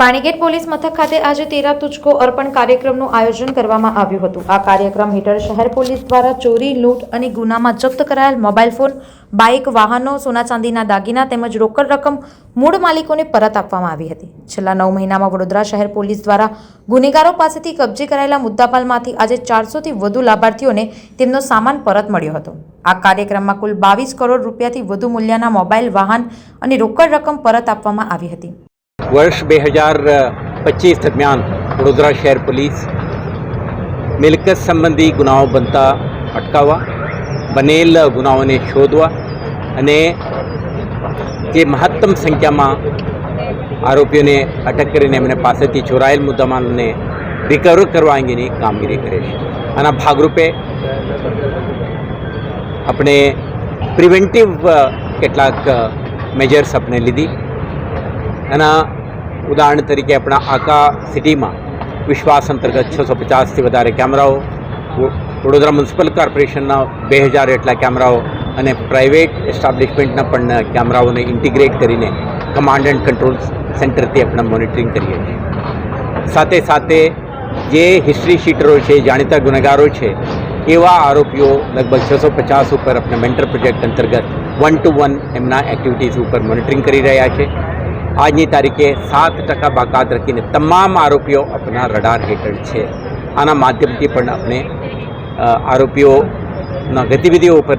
Panigate police મથક ખાતે આજે તેરા તુચકો અર્પણ કાર્યક્રમનું આયોજન કરવામાં આવ્યું હતું. આ કાર્યક્રમ હેઠળ શહેર પોલીસ દ્વારા ચોરી, લૂંટ અને ગુનામાં જપ્ત કરાયેલ મોબાઈલ ફોન, બાઇક, વાહનો, સોના ચાંદીના દાગીના તેમજ રોકડ રકમ મૂળ માલિકોને પરત આપવામાં આવી હતી. છેલ્લા નવ મહિનામાં વડોદરા શહેર પોલીસ દ્વારા ગુનેગારો પાસેથી કબજે કરાયેલા મુદ્દાપાલમાંથી આજે ચારસોથી વધુ લાભાર્થીઓને તેમનો સામાન પરત મળ્યો હતો. આ કાર્યક્રમમાં કુલ બાવીસ કરોડ રૂપિયાથી વધુ મૂલ્યના મોબાઈલ, વાહન અને રોકડ રકમ પરત આપવામાં આવી હતી. વર્ષ બે હજાર પચીસ દરમિયાન વડોદરા શહેર પોલીસ મિલકત સંબંધી ગુનાઓ બનતા અટકાવવા, બનેલ ગુનાઓને શોધવા અને જે મહત્તમ સંખ્યામાં આરોપીઓને અટક કરીને એમને પાસેથી ચોરાયેલ મુદ્દામાલને રિકવર કરવા અંગેની કામગીરી કરે છે. આના ભાગરૂપે આપણે પ્રિવેન્ટિવ કેટલાક મેજર્સ આપણે લીધી. એના ઉદાહરણ તરીકે આપણા આકા સિટીમાં વિશ્વાસ અંતર્ગત છસો પચાસથી વધારે કેમેરાઓ વડોદરા મ્યુનિસિપલ કોર્પોરેશનના બે હજાર એટલા કેમેરાઓ અને પ્રાઇવેટ એસ્ટાબ્લિશમેન્ટના પણ કેમેરાઓને ઇન્ટિગ્રેટ કરીને કમાન્ડ એન્ડ કંટ્રોલ સેન્ટરથી આપણે મોનિટરિંગ કરીએ છીએ. સાથે સાથે જે હિસ્ટ્રી શીટરો છે, જાણીતા ગુનેગારો છે, એવા આરોપીઓ લગભગ છસો પચાસ ઉપર આપણે મેન્ટર પ્રોજેક્ટ અંતર્ગત વન ટુ વન એમના એક્ટિવિટીઝ ઉપર મોનિટરિંગ કરી રહ્યા છે. આજની તારીખે સાત ટકા બાકાત રાખીને તમામ આરોપીઓ આપણા રડાર હેઠળ છે. આના માધ્યમથી પણ આપણે આરોપીઓના ગતિવિધિઓ ઉપર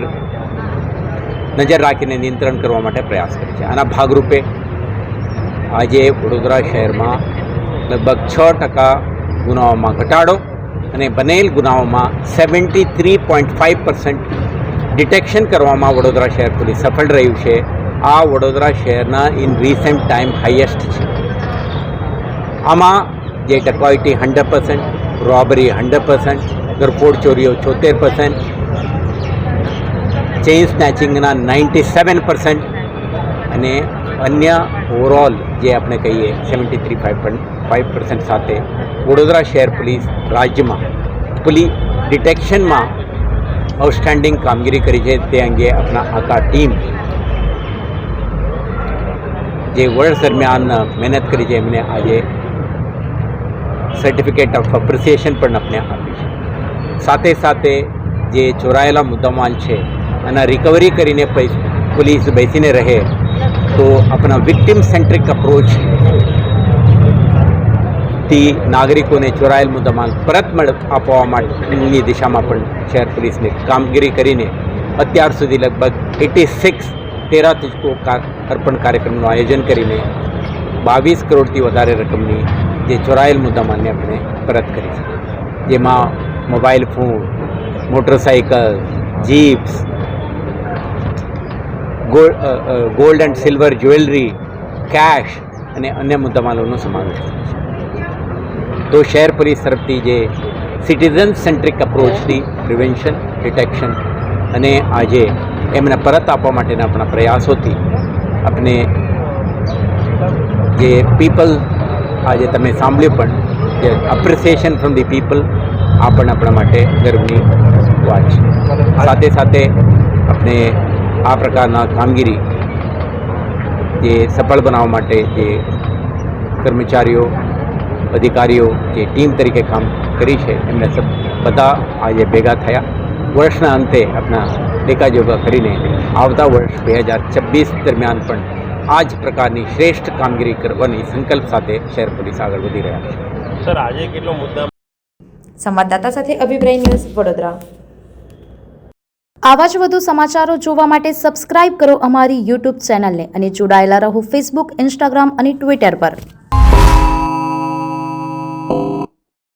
નજર રાખીને નિયંત્રણ કરવા માટે પ્રયાસ કરે છે આના ભાગરૂપે આજે વડોદરા શહેરમાં લગભગ છ ટકા ગુનાઓમાં ઘટાડો અને બનેલ ગુનાઓમાં seventy three point five percent detection કરવામાં વડોદરા શહેર પોલીસ સફળ રહ્યું છે. આ વડોદરા શહેરના ઇન રિસેન્ટ ટાઈમ હાઈએસ્ટ છે. આમાં જે dacoity hundred percent robbery hundred percent ગરફોડ ચોરીઓ છોતેર પર્સન્ટ ચેઇન સ્નેચિંગના નાઇન્ટી સેવન પર્સન્ટ અને અન્ય ઓવરઓલ જે આપણે કહીએ seventy three five five percent સાથે વડોદરા શહેર પોલીસ રાજ્યમાં પોલીસ ડિટેક્શનમાં આઉટસ્ટેન્ડિંગ કામગીરી કરી છે. તે અંગે આપણા આખા ટીમ જે વર્ષ દરમિયાન મહેનત કરી છે, એમને આજે સર્ટિફિકેટ ઓફ અપ્રિસિએશન પણ આપણે આપી છે. સાથે સાથે જે ચોરાયેલા મુદ્દામાલ છે, એના રિકવરી કરીને પોલીસ બેસીને રહે, તો આપણા વિક્ટિમ સેન્ટ્રિક અપ્રોચથી નાગરિકોને ચોરાયેલ મુદ્દામાલ પરત મળ, આપવા માટેની દિશામાં પણ શહેર પોલીસની કામગીરી કરીને અત્યાર સુધી લગભગ એટી સિક્સ તેરા તુજકો કા અર્પણ કાર્યક્રમનું આયોજન કરીને બાવીસ કરોડથી વધારે રકમની જે ચોરાયેલ મુદ્દામાલને આપણે પરત કરી છે. જેમાં mobile phone motorcycle jeeps gold and silver jewellery, cash અને અન્ય મુદ્દામાલોનો સમાવેશ થાય છે. તો શહેર પોલીસ તરફથી જે સિટીઝન સેન્ટ્રિક અપ્રોચથી પ્રિવેન્શન, ડિટેક્શન અને આજે એમને પરત આપવા માટેના આપણા પ્રયાસોથી આપણે જે પીપલ આજે તમે સાંભળ્યું પણ, જે એપ્રિસિએશન ફ્રોમ ધી પીપલ આ પણ આપણા માટે ગર્વની વાત છે. સાથે સાથે આપણે આ પ્રકારના કામગીરી જે સફળ બનાવવા માટે જે કર્મચારીઓ, અધિકારીઓ, જે ટીમ તરીકે કામ કરી છે, એમને બધા આજે ભેગા થયા. વર્ષના અંતે આપણા લેખાજોખા કરીને આવતા વર્ષ બે હજાર છવ્વીસ દરમિયાન પણ આ જ પ્રકારની શ્રેષ્ઠ કામગીરી કરવાની સંકલ્પ સાથે શહેર પોલીસ આગળ વધી રહ્યા છે. સર આજે કેટલો મુદ્દા સંવાદદાતા સાથે અભિપ્રાય ન્યૂઝ વડોદરા. આવા જ વધુ સમાચારો જોવા માટે સબસ્ક્રાઇબ કરો અમારી યુટ્યુબ ચેનલને અને જોડાયેલા રહો ફેસબુક ઇન્સ્ટાગ્રામ અને ટ્વિટર પર.